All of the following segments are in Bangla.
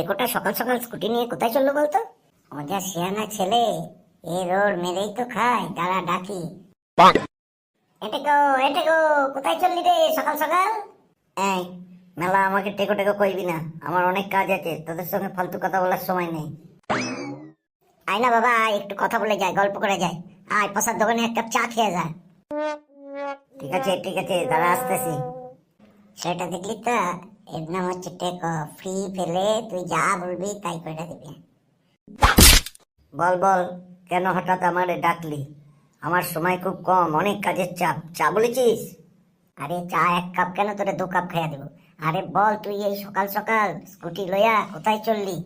টেকোটা সকাল সকাল স্কুটি নিয়ে কোথায় চলল বলতো? মজা শিয়ানা ছেলে এ রোড মেরেই তো খায় দাঁড়া ডাকি। এটে গো এটে গো কোথায় চললি রে সকাল সকাল? এই মেলা আমাকে টেকো টেকো কইবি না আমার অনেক কাজ আছে তোদের সঙ্গে ফালতু কথা বলার সময় নেই। আয় না বাবা একটু কথা বলে যায় গল্প করে যায় আয় পাশার দোকানে এক কাপ চা খেয়ে যা। ঠিক আছে ঠিক আছে দাঁড়া আসতেছি। সেটা দেখলি তো এর নাম হচ্ছে টেকো ফ্রি পেলে তুই যা বলবি তাই করে দিবি। বল বল কেন হঠাৎ আমারে ডাকলি? আমার সময় খুব কম অনেক কাজের চাপ। চা বলেছিস? আরে চা এক কাপ কেন তোরে দু কাপ খাইয়া দেবো? আরে বল তুই এই সকাল সকাল স্কুটি লইয়া কোথায় চললি?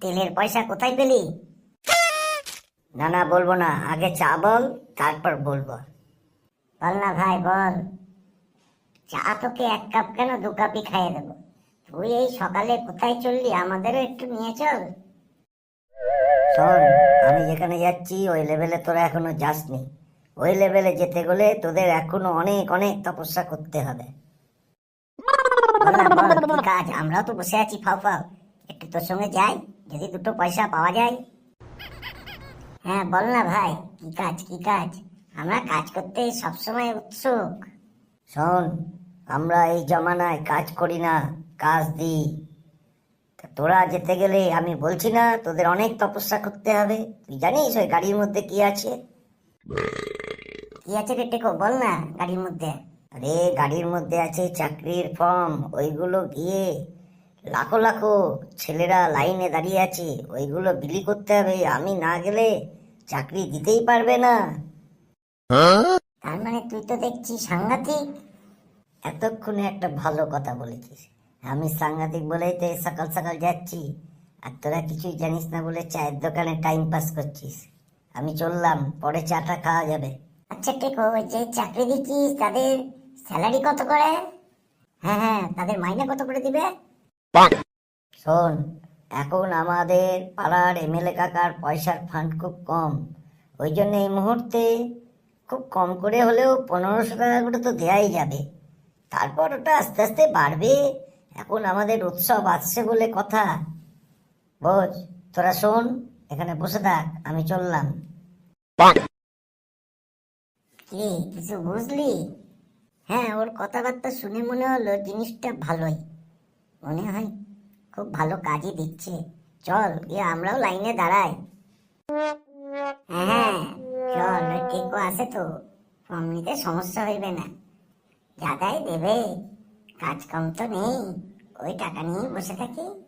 তেলের পয়সা কোথায় পেলি? না না বলব না। আগে চা বল তারপর বলব। বল না ভাই বল। চা তোকে এক কাপ কেন দু কাপই খাইয়ে দেবো? তুই এই সকালে কোথায় চললি? আমাদেরও একটু নিয়ে চল। শোন আমি যেখানে যাচ্ছি ওই লেভেলে তোরা এখনও যাসনি। ওই লেভেলে যেতে গেলে তোদের এখনও অনেক অনেক তপস্যা করতে হবে। কাজ? আমরাও তো বসে আছি ফাও ফাও। একটু তোর সঙ্গে যাই যদি দুটো পয়সা পাওয়া যায়। হ্যাঁ বল না ভাই কি কাজ কি কাজ? আমরা কাজ করতে সবসময় উৎসুক। শোন আমরা এই জমানায় কাজ করি না কাজ দিই। তা তোরা যেতে গেলে আমি বলছি না তোদের অনেক তপস্যা করতে হবে। তুই জানিস ওই গাড়ির মধ্যে কি আছে? কি আছে রে টেকো বল না গাড়ির মধ্যে। আরে গাড়ির মধ্যে আছে চাকরির ফর্ম ওইগুলো গিয়ে লাখো লাখো ছেলেরা লাইনে দাঁড়িয়ে আছে ওইগুলো বিলি করতে হবে। আমি না গেলে চাকরি দিতেই পারবে না। তার মানে তুই তো দেখছি সাংঘাতিক। এতক্ষণে একটা ভালো কথা বলেছিস। আমি সাংঘাতিক বলেই তো এই সকাল সকাল যাচ্ছি আর তোরা কিছুই জানিস না বলে চায়ের দোকানে টাইম পাস করছিস। আমি চললাম পরে চাটা খাওয়া যাবে। আচ্ছা টেকো ওই যে চাকরি দিচ্ছিস তাদের স্যালারি কত করে? হ্যাঁ হ্যাঁ তাদের মাইনে কত করে দিবে? শোন এখন আমাদের পাড়ার এমএলএ কাকার পয়সার ফান্ড খুব কম। ওই জন্য এই মুহূর্তে খুব কম করে হলেও পনেরোশো টাকা করে তো দেওয়াই যাবে। তারপর ওটা আস্তে আস্তে বাড়বে। এখন আমাদের উৎসব আসছে বলে কথা। বোঝ তোরা শোন, এখানে বসে থাক, আমি চললাম। কি, কিছু বুঝলি? হ্যাঁ ওর কথাবার্তা শুনে মনে হলো জিনিসটা ভালোই। মনে হয় খুব ভালো কাজই দিচ্ছে। চল, গিয়ে আমরাও লাইনে দাঁড়াই। হ্যাঁ চল, ওই টেকো আছে তো। ফর্ম নিতে সমস্যা হইবে না। যাদাই দেবে। কাজ কম তো নেই। ওই টাকা নিয়ে বসে থাকি।